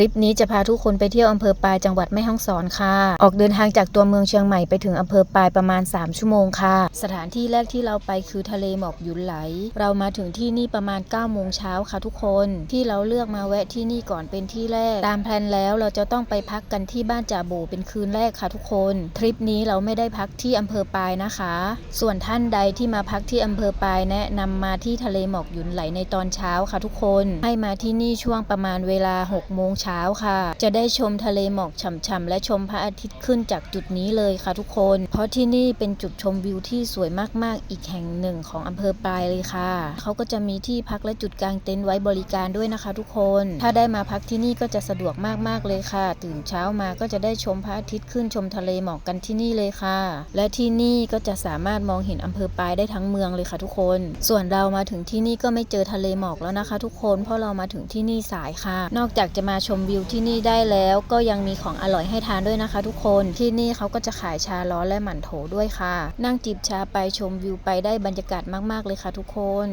ทริปนี้จะพาทุกคนไปเที่ยวอำเภอปายจังหวัดแม่ฮ่องสอนค่ะ ออกเดินทางจากตัวเมืองเชียงใหม่ไปถึงอำเภอปายประมาณ 3 ชั่วโมงค่ะ สถานที่แรกที่เราไปคือทะเลหมอกหยุนไหล เรามาถึงที่นี่ประมาณ9โมงเช้าค่ะทุกคน ที่เราเลือกมาแวะที่นี่ก่อนเป็นที่แรก ตามแพลนแล้วเราจะต้องไปพักกันที่บ้านจ่าโบเป็นคืนแรกค่ะทุกคน ทริปนี้เราไม่ได้พักที่อำเภอปายนะคะ ส่วนท่านใดที่มาพักที่อำเภอปายแนะนำมาที่ทะเลหมอกหยุนไหลในตอนเช้าค่ะทุกคน ให้มาที่นี่ช่วงประมาณเวลา6โมงเช้าค่ะ จะได้ชมทะเลหมอกฉ่ำๆและชมพระอาทิตย์ขึ้นจากจุดนี้เลยค่ะทุกคน เพราะที่นี่เป็นจุดชมวิวที่สวยมากๆ อีกแห่งหนึ่งของอำเภอปลายเลยค่ะเขาก็จะมีที่พักและจุดกางเต็นท์ไว้บริการด้วยนะคะ ทุกคน ถ้าได้มาพักที่นี่ก็จะสะดวกมากๆเลยค่ะ ตื่นเช้ามาก็จะได้ชมพระอาทิตย์ขึ้นชมทะเลหมอกกันที่นี่เลยค่ะ และที่นี่ก็จะสามารถมองเห็นอำเภอปลายได้ทั้งเมืองเลยค่ะทุกคน ส่วนเรามาถึงที่นี่ก็ไม่เจอทะเลหมอกแล้วนะคะ ทุกคนเพราะเรามาถึงที่นี่สายค่ะ นอกจากจะมาชมมวิวที่นี่ได้แล้วก็ยังมีของอร่อยให้ทานด้วยนะคะ ทุกคนที่นี่เขาก็จะขายชาร้อนและหมั่นโถด้วยค่ะ นั่งจิบชาไปชมวิวไปได้บรรยากาศมาก ๆ เลยค่ะทุกคน